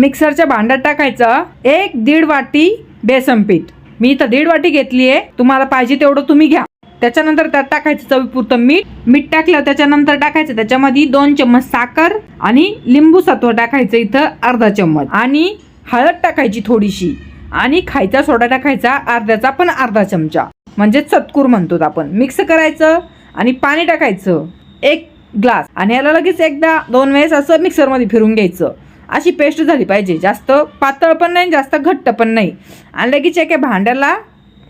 मिक्सरच्या भांड्यात टाकायचं. एक दीड वाटी बेसन पीठ. मी इथं दीड वाटी घेतली आहे. तुम्हाला पाहिजे तेवढं तुम्ही घ्या. त्याच्यानंतर त्यात टाकायचं चवीपुरतं मीठ. मीठ टाकलं त्याच्यानंतर टाकायचं. त्याच्यामध्ये दोन चम्मच साखर आणि लिंबू सत्व टाकायचं इथं अर्धा चम्मच. आणि हळद टाकायची थोडीशी. आणि खायचा सोडा टाकायचा अर्ध्याचा पण अर्धा चमचा. म्हणजे चतकूर म्हणतो आपण. मिक्स करायचं आणि पाणी टाकायचं. एक ग्लास. आणि याला लगेच एकदा दोन वेळेस असं मिक्सरमध्ये फिरून घ्यायचं. अशी पेस्ट झाली पाहिजे. जास्त पातळ पण नाही जास्त घट्ट पण नाही. आणि लगेच एका भांड्याला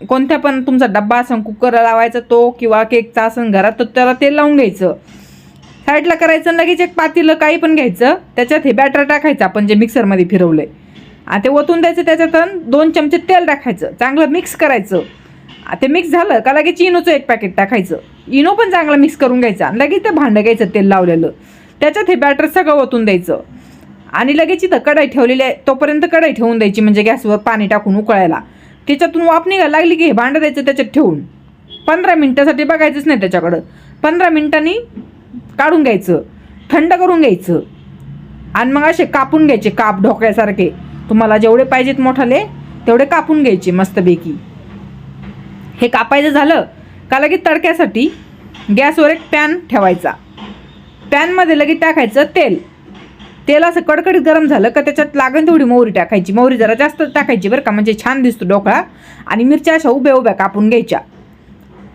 कोणत्या पण तुमचा डब्बा असन कुकर लावायचा तो किंवा केकचा असन घरात तर त्याला तेल लावून घ्यायचं. साईडला करायचं लगेच एक पातीलं काही पण घ्यायचं. त्याच्यात हे बॅटर टाकायचं आपण जे मिक्सरमध्ये फिरवलं आणि ते ओतून द्यायचं त्याच्यात दोन चमचे तेल टाकायचं. चांगलं मिक्स करायचं. आ, ते मिक्स झालं का लगेच इनोचं एक पॅकेट टाकायचं. इनो पण चांगलं मिक्स करून घ्यायचं. आणि लगेच ते भांडं घ्यायचं तेल लावलेलं. त्याच्यात हे बॅटर सगळं ओतून द्यायचं. आणि लगेच इथं कढाई ठेवलेली आहे. तोपर्यंत कढाई ठेवून द्यायची म्हणजे गॅसवर पाणी टाकून उकळायला. त्याच्यातून वाफ निघायला लागली की हे भांडं द्यायचं त्याच्यात ठेवून. पंधरा मिनटासाठी बघायचंच नाही त्याच्याकडं. पंधरा मिनटांनी काढून घ्यायचं थंड करून घ्यायचं. आणि मग असे कापून घ्यायचे काप ढोकळ्यासारखे. तुम्हाला जेवढे पाहिजेत मोठाले तेवढे कापून घ्यायचे मस्तपैकी. हे कापायचं झालं का लगेच तडक्यासाठी गॅसवर एक पॅन ठेवायचा. पॅनमध्ये लगेच टाकायचं तेल. तेल असं कडकडीत गरम झालं का त्याच्यात लागण तेवढी मोहरी टाकायची. मोहरी जरा जास्त टाकायची बरं का म्हणजे छान दिसतो ढोकळा. आणि मिरच्या अशा उभ्या उभ्या कापून घ्यायच्या.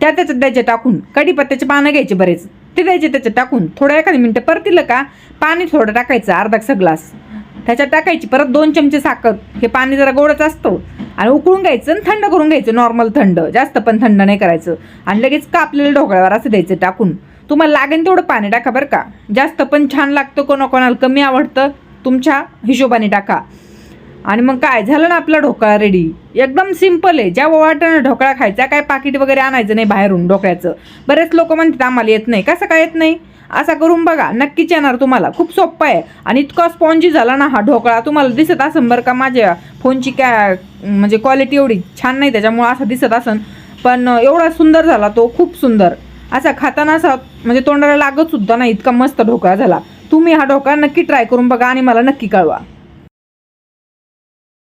त्या त्याच्यात द्यायच्या टाकून. कढीपत्त्याचे पानं घ्यायचे बरेच. ते द्यायचे त्याच्यात टाकून. थोडं एखादी मिनटं परतील का पाणी थोडं टाकायचं अर्धा ग्लास. त्याच्यात टाकायची. परत दोन चमचे साखर. हे पाणी जरा गोडच असतं. आणि उकळून घ्यायचं आणि थंड करून घ्यायचं. नॉर्मल थंड. जास्त पण थंड नाही करायचं. आणि लगेच कापलेलं ढोकळ्यावर असं द्यायचं टाकून. तुम्हाला लागेल तेवढं पाणी टाका बरं का. जास्त पण छान लागतं कोणाकोणाला कमी आवडतं तुमच्या हिशोबाने टाका. आणि मग काय झालं ना आपला ढोकळा रेडी एकदम सिंपल आहे. ज्या वाटणं ढोकळा खायचा काय पाकिट वगैरे आणायचं नाही बाहेरून ढोकळ्याचं. बरेच लोक म्हणतात आम्हाला येत नाही. कसं काय येत नाही? असा करून बघा नक्कीच येणार तुम्हाला. खूप सोप्पा आहे. आणि इतका स्पॉन्जी झाला ना हा ढोकळा तुम्हाला दिसत असेल बरं का माझ्या फोनची कॅ म्हणजे क्वालिटी एवढी छान नाही त्याच्यामुळं असं दिसत असेल पण एवढा सुंदर झाला तो खूप सुंदर. असा खाताना असा म्हणजे तोंडाला लागत सुद्धा नाही. इतका मस्त ढोकळा झाला. तुम्ही हा ढोकळा नक्की ट्राय करून बघा आणि मला नक्की कळवा.